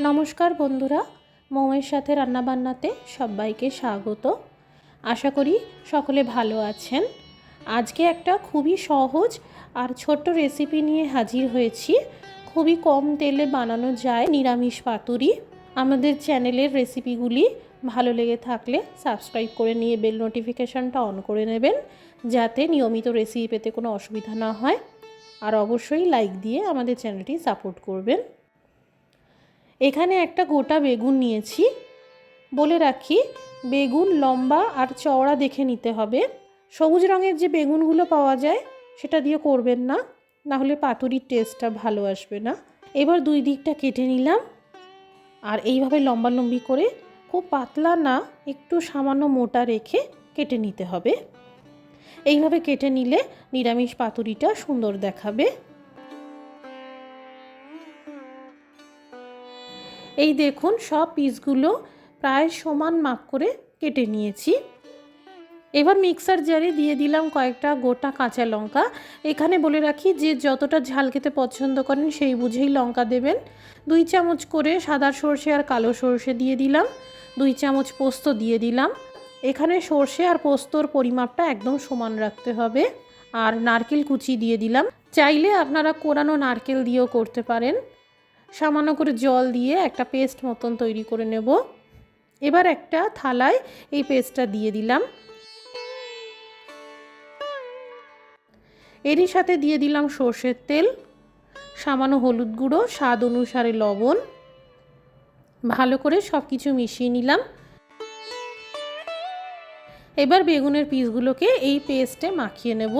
নমস্কার বন্ধুরা, মৌয়ের সাথে রান্নাবান্নাতে সবাইকে স্বাগত। আশা করি সকলে ভালো আছেন। আজকে একটা খুবই সহজ আর ছোট্ট রেসিপি নিয়ে হাজির হয়েছি। খুবই কম তেলে বানানো যায় নিরামিষ পাতুরি। আমাদের চ্যানেলের রেসিপিগুলি ভালো লেগে থাকলে সাবস্ক্রাইব করে নিয়ে বেল নোটিফিকেশানটা অন করে নেবেন, যাতে নিয়মিত রেসিপি পেতে কোনো অসুবিধা না হয়। আর অবশ্যই লাইক দিয়ে আমাদের চ্যানেলটি সাপোর্ট করবেন। এখানে একটা গোটা বেগুন নিয়েছি। বলে রাখি, বেগুন লম্বা আর চওড়া দেখে নিতে হবে। সবুজ রঙের যে বেগুনগুলো পাওয়া যায়, সেটা দিয়ে করবেন না না হলে পাতুরির টেস্টটা ভালো আসবে না। এবার দুই দিকটা কেটে নিলাম। আর এইভাবে লম্বা লম্বি করে খুব পাতলা না, একটু সামান্য মোটা রেখে কেটে নিতে হবে। এইভাবে কেটে নিলে নিরামিষ পাতুরিটা সুন্দর দেখাবে। এই দেখুন, সব পিসগুলো প্রায় সমান মাপ করে কেটে নিয়েছি। এবার মিক্সার জারে দিয়ে দিলাম কয়েকটা গোটা কাঁচা লঙ্কা। এখানে বলে রাখি যে যতটা ঝাল খেতে পছন্দ করেন সেই বুঝেই লঙ্কা দেবেন। দুই চামচ করে সাদা সর্ষে আর কালো সর্ষে দিয়ে দিলাম। দুই চামচ পোস্ত দিয়ে দিলাম। এখানে সর্ষে আর পোস্তর পরিমাপটা একদম সমান রাখতে হবে। আর নারকেল কুচি দিয়ে দিলাম। চাইলে আপনারা কোরানো নারকেল দিয়েও করতে পারেন। সামান্য করে জল দিয়ে একটা পেস্ট মতন তৈরি করে নেব। এবার একটা থালায় এই পেস্টটা দিয়ে দিলাম। এরই সাথে দিয়ে দিলাম সর্ষের তেল, সামান্য হলুদ গুঁড়ো, স্বাদ অনুসারে লবণ। ভালো করে সব কিছু মিশিয়ে নিলাম। এবার বেগুনের পিসগুলোকে এই পেস্টে মাখিয়ে নেব।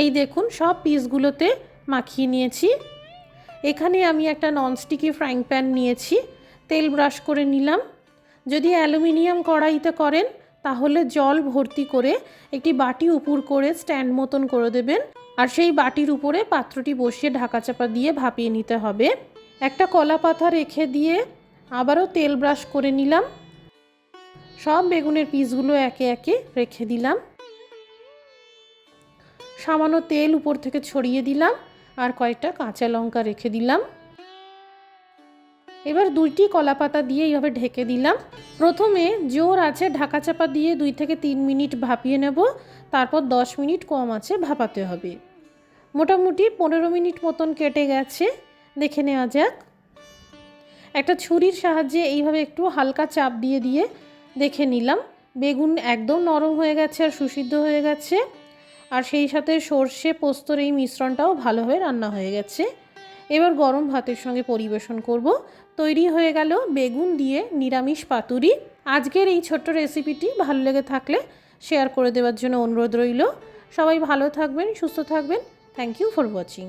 এই দেখুন, সব পিসগুলোতে মাখিয়ে নিয়েছি। এখানে আমি একটা ননস্টিকি ফ্রাইং প্যান নিয়েছি। তেল ব্রাশ করে নিলাম। যদি অ্যালুমিনিয়াম কড়াইতে করেন, তাহলে জল ভর্তি করে একটি বাটি উপর করে স্ট্যান্ড মতন করে দেবেন। আর সেই বাটির উপরে পাত্রটি বসিয়ে ঢাকা চাপা দিয়ে ভাপিয়ে নিতে হবে। একটা কলা পাতা রেখে দিয়ে আবারও তেল ব্রাশ করে নিলাম। সব বেগুনের পিসগুলো একে একে রেখে দিলাম। সামান্য তেল উপর থেকে ছড়িয়ে দিলাম। আর কয়েকটা কাঁচা লঙ্কা রেখে দিলাম। এবার দুইটি কলা পাতা দিয়ে এইভাবে ঢেকে দিলাম। প্রথমে জোর আছে ঢাকা চাপা দিয়ে দুই থেকে তিন মিনিট ভাপিয়ে নেব। তারপর দশ মিনিট কম আছে ভাপাতে হবে। মোটামুটি পনেরো মিনিট মতন কেটে গেছে। দেখে নেওয়া যাক। একটা ছুরির সাহায্যে এইভাবে একটু হালকা চাপ দিয়ে দিয়ে দেখে নিলাম। বেগুন একদম নরম হয়ে গেছে আর সুসিদ্ধ হয়ে গেছে। আর সেই সাথে সর্ষে পোস্তর এই মিশ্রণটাও ভালোভাবে রান্না হয়ে গেছে। এবার গরম ভাতের সঙ্গে পরিবেশন করব। তৈরি হয়ে গেল বেগুন দিয়ে নিরামিষ পাতুরি। আজকের এই ছোট্ট রেসিপিটি ভালো লেগে থাকলে শেয়ার করে দেওয়ার জন্য অনুরোধ রইল। সবাই ভালো থাকবেন, সুস্থ থাকবেন। Thank you for watching